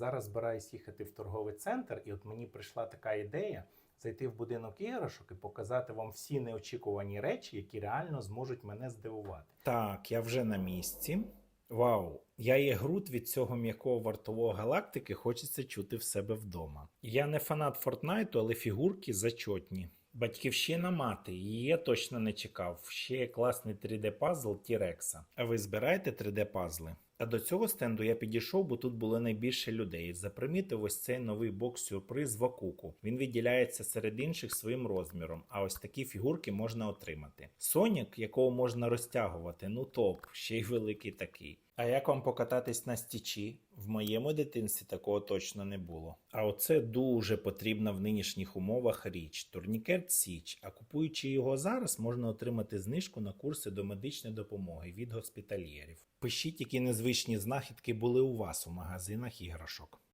зараз збираюсь їхати в торговий центр, і от мені прийшла така ідея зайти в будинок іграшок і показати вам всі неочікувані речі, які реально зможуть мене здивувати. Так, я вже на місці. Вау, я є груд від цього м'якого вартового галактики, хочеться чути в себе вдома. Я не фанат Фортнайту, але фігурки зачотні. Батьківщина мати, її я точно не чекав. Ще є класний 3D-пазл Тірекса. А ви збираєте 3D-пазли? А до цього стенду я підійшов, бо тут було найбільше людей. Запримітив ось цей новий бокс-сюрприз Вакуку. Він відділяється серед інших своїм розміром, а ось такі фігурки можна отримати. Сонік, якого можна розтягувати, ну топ, ще й великий такий. А як вам покататись на стічі? В моєму дитинстві такого точно не було. А оце дуже потрібна в нинішніх умовах річ турнікет Січ. А купуючи його зараз, можна отримати знижку на курси до медичної допомоги від госпітальєрів. Пишіть, які незвичні знахідки були у вас у магазинах іграшок.